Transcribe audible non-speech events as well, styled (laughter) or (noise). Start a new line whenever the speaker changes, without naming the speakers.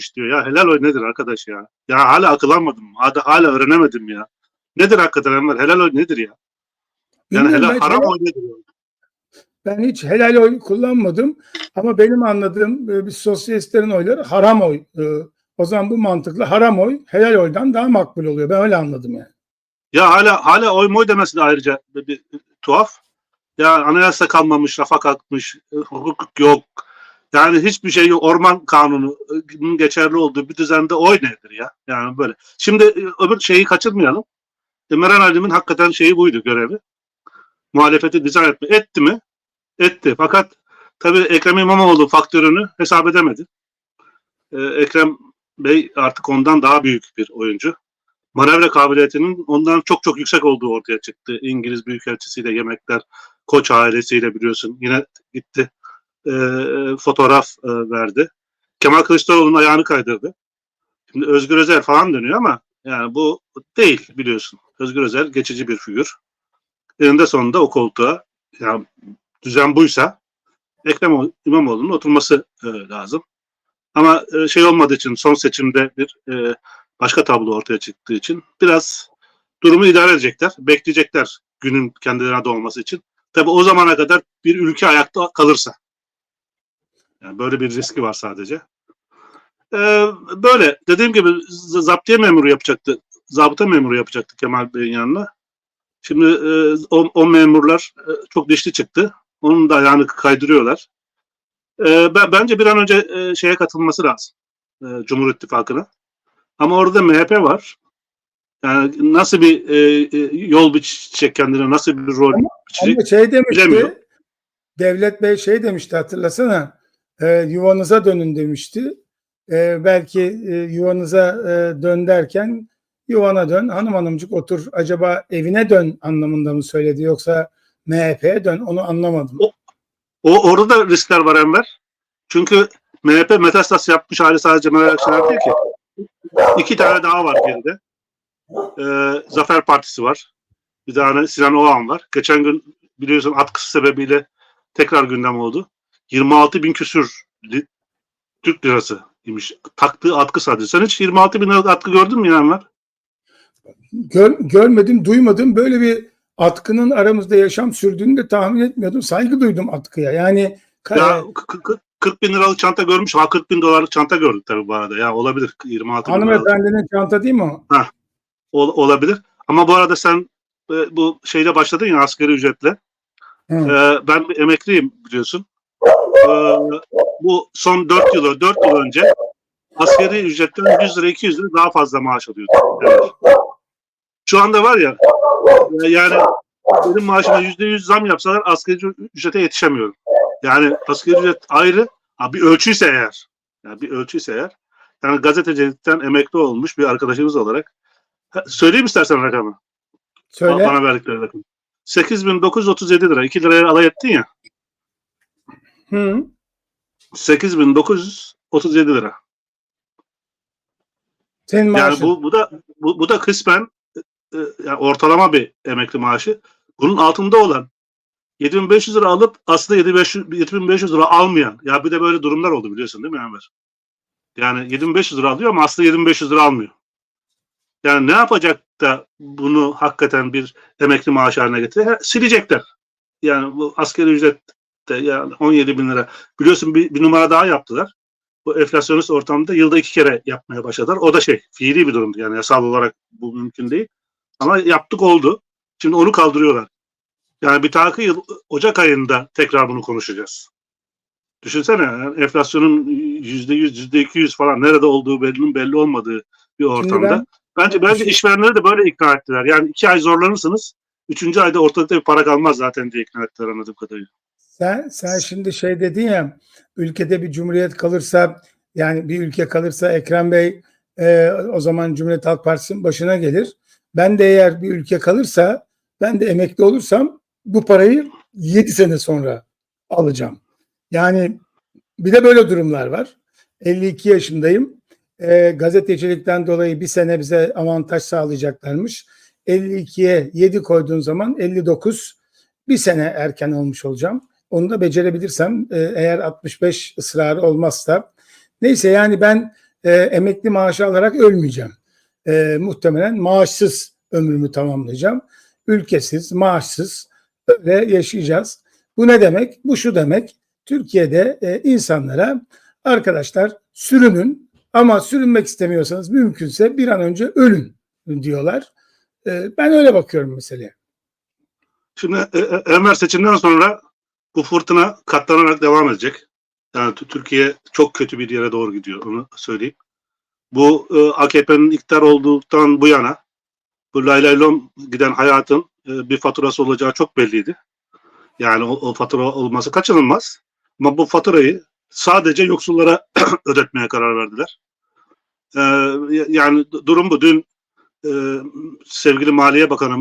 70 diyor ya. Helal oy nedir arkadaş ya? Ya hala akılanmadım. Hala, hala öğrenemedim ya. Nedir hakikaten Enver? Helal oy nedir ya? Yani
Bilmiyorum,
helal haram oy nedir? ya?
Ben hiç helal oy kullanmadım ama benim anladığım e, biz sosyalistlerin oyları haram oy. E, O zaman bu mantıkla haram oy helal oydan daha makbul oluyor. Ben öyle anladım yani.
Ya hala hala oy moy demesi de ayrıca bir, bir- bir tuhaf. Ya anayasa kalmamış, rafa kalkmış, e, hukuk yok. Yani hiçbir şey yok. Orman kanununun geçerli olduğu bir düzende oy nedir ya? Yani böyle. Şimdi e, öbür şeyi kaçırmayalım. E, Meral Hanım'ın hakikaten şeyi buydu görevi. Muhalefeti dizayn etme. Etti mi? Etti. Fakat tabii Ekrem İmamoğlu faktörünü hesap edemedi. E, Ekrem Bey artık ondan daha büyük bir oyuncu manevra kabiliyetinin ondan çok çok yüksek olduğu ortaya çıktı. İngiliz Büyükelçisiyle yemekler, Koç ailesiyle biliyorsun yine gitti e, fotoğraf e, verdi. Kemal Kılıçdaroğlu'nun ayağını kaydırdı. Şimdi Özgür Özel falan dönüyor ama yani bu değil biliyorsun. Özgür Özel geçici bir figür. Eninde sonunda o koltuğa yani düzen buysa Ekrem İmamoğlu'nun oturması e, lazım. Ama e, şey olmadığı için son seçimde bir e, başka tablo ortaya çıktığı için biraz durumu idare edecekler. Bekleyecekler günün kendilerine doğması için. Tabi o zamana kadar bir ülke ayakta kalırsa. Yani böyle bir riski var sadece. Ee, böyle dediğim gibi zaptiye memuru yapacaktı. Zabıta memuru yapacaktı Kemal Bey'in yanına. Şimdi e, o, o memurlar e, çok dişli çıktı. Onun da ayağını kaydırıyorlar. E, ben, bence bir an önce e, şeye katılması lazım. E, Cumhur İttifakı'na. Ama orada MHP var. Yani nasıl bir e, e, yol biçecek kendine, nasıl bir rol biçecek?
Şey demişti. Devlet Bey şey demişti hatırlasana, e, yuvanıza dönün demişti. E, belki e, yuvanıza e, dön derken yuvana dön, hanım hanımcık otur, acaba evine dön anlamında mı söyledi yoksa MHP'ye dön onu anlamadım.
O orada da riskler var Enver. Çünkü MHP metastas yapmış hali sadece Akşener değil ki. İki tane daha var geride. Ee, Zafer Partisi var. Bir tane Sinan Oğan var. Geçen gün biliyorsun atkısı sebebiyle tekrar gündem oldu. 26 bin küsür Türk lirası imiş. Taktığı atkı sadece. Sen hiç 26 bin atkı gördün mü ya Enver?
Gör, görmedim, duymadım. Böyle bir atkının aramızda yaşam sürdüğünü de tahmin etmiyordum. Saygı duydum atkıya. Yani
Ya k- k- 40 bin liralık çanta görmüş. Ha 40 bin dolarlık çanta gördük tabii bu arada. Ya olabilir. 26 bin
hanımefendinin çanta değil mi o?
Ol- olabilir. Ama bu arada sen e, bu şeyle başladın ya asgari ücretle.
Hı.
E, ben emekliyim biliyorsun. E, bu son 4 yıl 4 yıl önce asgari ücretten 100 lira 200 lira daha fazla maaş alıyordum. Evet. Şu anda var ya e, yani benim maaşıma %100 zam yapsalar asgari ücrete yetişemiyorum. Yani asgari ücret ayrı ha, bir ölçüyse eğer yani bir ölçüyse eğer yani gazetecilikten emekli olmuş bir arkadaşımız olarak Ha, Söyleyeyim istersen rakamı.
Söyle.
Bana verdikleri rakam. 8937 lira. 2 liraya alay ettin ya.
Hı.
8937 lira.
Senin
Yani
maaşın.
bu bu da bu, bu da kısmen e, e, yani ortalama bir emekli maaşı. Bunun altında olan 7500 lira alıp aslında 7500, 7500 lira almayan. Ya bir de böyle durumlar oldu biliyorsun değil mi Enver? Yani 7500 lira alıyor ama aslında 7500 lira almıyor. Yani ne yapacak da bunu hakikaten bir emekli maaşı haline getirir? Ha, Silecekler. Yani bu askeri ücret de yani 17 bin lira. Biliyorsun bir, bir numara daha yaptılar. Bu enflasyonist ortamda yılda iki kere yapmaya başladılar. O da şey fiili bir durumdu. Yani yasal olarak bu mümkün değil. Ama yaptık oldu. Şimdi onu kaldırıyorlar. Yani bir takı yıl Ocak ayında tekrar bunu konuşacağız. Düşünsene yani enflasyonun yüzde yüz, yüzde iki yüz falan nerede olduğu belli, belli olmadığı bir ortamda.
ben-
bence bence
Şey-
işverenleri de böyle ikna ettiler. Yani iki ay zorlanırsınız. Üçüncü ayda ortalıkta bir para kalmaz zaten diye ikna ettiler anladığım kadarıyla.
Sen, sen şimdi şey dedin ya ülkede bir cumhuriyet kalırsa yani bir ülke kalırsa Ekrem Bey e, o zaman Cumhuriyet Halk Partisi'nin başına gelir. Ben de eğer bir ülke kalırsa ben de emekli olursam bu parayı 7 sene sonra alacağım. Yani bir de böyle durumlar var. 52 yaşındayım. E, gazetecilikten dolayı bir sene bize avantaj sağlayacaklarmış. 52'ye 7 koyduğun zaman 59 bir sene erken olmuş olacağım. Onu da becerebilirsem e, eğer 65 ısrarı olmazsa. Neyse yani ben e, emekli maaşı alarak ölmeyeceğim. E, muhtemelen maaşsız ömrümü tamamlayacağım. Ülkesiz, maaşsız öyle yaşayacağız. Bu ne demek? Bu şu demek. Türkiye'de e, insanlara arkadaşlar sürünün ama sürünmek istemiyorsanız mümkünse bir an önce ölün diyorlar. E, ben öyle bakıyorum meseleye.
Şimdi e, e, Enver seçimden sonra bu fırtına katlanarak devam edecek. Yani Türkiye çok kötü bir yere doğru gidiyor onu söyleyeyim. Bu e, AKP'nin iktidar olduktan bu yana bu lay lay lom giden hayatın e, bir faturası olacağı çok belliydi. Yani o, o fatura olması kaçınılmaz. Ama bu faturayı sadece yoksullara (clears throat) ödetmeye karar verdiler. E, yani durum bu. Dün e, sevgili Maliye Bakanımız